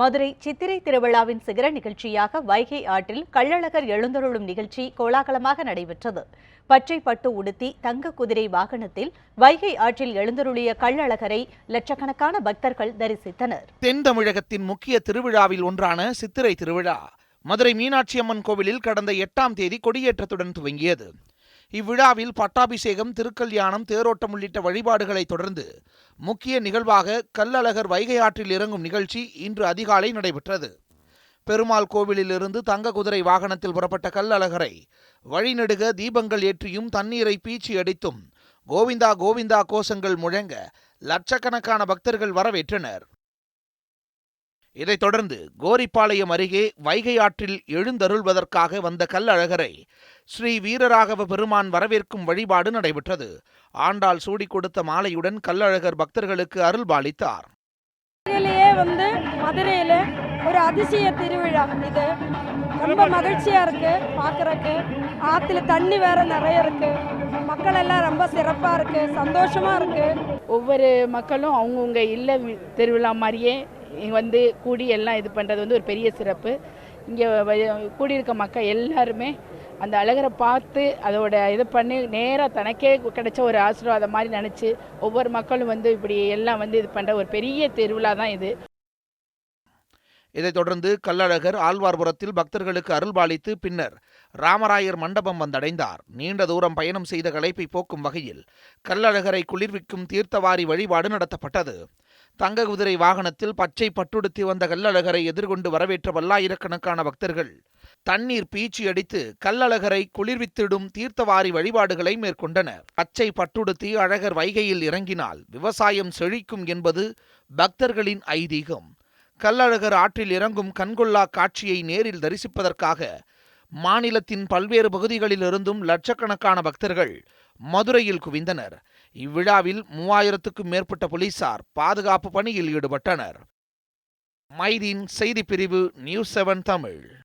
மதுரை சித்திரை திருவிழாவின் சிகர நிகழ்ச்சியாக வைகை ஆற்றில் கள்ளழகர் எழுந்தருளும் நிகழ்ச்சி கோலாகலமாக நடைபெற்றது. பச்சை பட்டு உடுத்தி தங்க குதிரை வாகனத்தில் வைகை ஆற்றில் எழுந்தருளிய கள்ளழகரை லட்சக்கணக்கான பக்தர்கள் தரிசித்தனர். தென் தமிழகத்தின் முக்கிய திருவிழாவில் ஒன்றான சித்திரை திருவிழா மதுரை மீனாட்சி அம்மன் கோவிலில் கடந்த எட்டாம் தேதி கொடியேற்றத்துடன் துவங்கியது. இவ்விழாவில் பட்டாபிஷேகம் திருக்கல்யாணம் தேரோட்டம் உள்ளிட்ட வழிபாடுகளை தொடர்ந்து முக்கிய நிகழ்வாக கல்லழகர் வைகை ஆற்றில் இறங்கும் நிகழ்ச்சி இன்று அதிகாலை நடைபெற்றது. பெருமாள் கோவிலிலிருந்து தங்க குதிரை வாகனத்தில் புறப்பட்ட கல்லழகரை வழிநெடுக தீபங்கள் ஏற்றியும் தண்ணீரை பீச்சி அடித்தும் கோவிந்தா கோவிந்தா கோஷங்கள் முழங்க லட்சக்கணக்கான பக்தர்கள் வரவேற்றனர். இதைத் தொடர்ந்து கோரிப்பாளையம் அருகே வைகை ஆற்றில் எழுந்தருள்வதற்காக வந்த கல்லழகரை ஸ்ரீ வீரராகவ பெருமான் வரவேற்கும் வழிபாடு நடைபெற்றது. ஆண்டாள் சூடிக் கொடுத்த மாலையுடன் கல்லழகர் பக்தர்களுக்கு அருள்பாலித்தார். வந்து மதுரையில் ஒரு அதிசய திருவிழா இது. ரொம்ப மகிழ்ச்சியா இருக்கு பார்க்கறக்கு ஆத்துல தண்ணி வேற நிறைய இருக்கு. மக்கள் எல்லாம் ரொம்ப சிறப்பா இருக்கு. சந்தோஷமா இருக்கு. ஒவ்வொரு மக்களும் அவங்கவுங்க இல்ல திருவிழா மாதிரியே வந்து கூடி எல்லாம் இது பண்ணுறது வந்து ஒரு பெரிய சிறப்பு. இங்கே கூடியிருக்க மக்கள் எல்லாருமே அந்த அழகரை பார்த்து அதோட இது பண்ணி நேராக தனக்கே கிடைச்ச ஒரு ஆசீர்வாதம் மாதிரி நினச்சி ஒவ்வொரு மக்களும் வந்து இப்படி எல்லாம் வந்து இது பண்ணுற ஒரு பெரிய திருவிழா தான் இது. இதைத் தொடர்ந்து கல்லழகர் ஆழ்வார்புரத்தில் பக்தர்களுக்கு அருள்பாலித்து பின்னர் ராமராயர் மண்டபம் வந்தடைந்தார். நீண்ட தூரம் பயணம் செய்த களைப்பை போக்கும் வகையில் கல்லழகரை குளிர்விக்கும் தீர்த்தவாரி வழிபாடு நடத்தப்பட்டது. தங்க குதிரை வாகனத்தில் பச்சை பட்டுடுத்தி வந்த கல்லழகரை எதிர்கொண்டு வரவேற்ற பல்லாயிரக்கணக்கான பக்தர்கள். தண்ணீர் பீச்சி அடித்து கல்லழகரை குளிர்வித்திடும் தீர்த்தவாரி வழிபாடுகளை மேற்கொண்டனர். பச்சை பட்டுடுத்தி அழகர் வைகையில் இறங்கினால் விவசாயம் செழிக்கும் என்பது பக்தர்களின் ஐதீகம். கல்லழகர் ஆற்றில் இறங்கும் கண்கொள்ளா காட்சியை நேரில் தரிசிப்பதற்காக மாநிலத்தின் பல்வேறு பகுதிகளிலிருந்தும் லட்சக்கணக்கான பக்தர்கள் மதுரையில் குவிந்தனர். இவ்விழாவில் மூவாயிரத்துக்கும் மேற்பட்ட போலீசார் பாதுகாப்பு பணியில் ஈடுபட்டனர். மைதீன் செய்திப் பிரிவு நியூஸ் செவன் தமிழ்.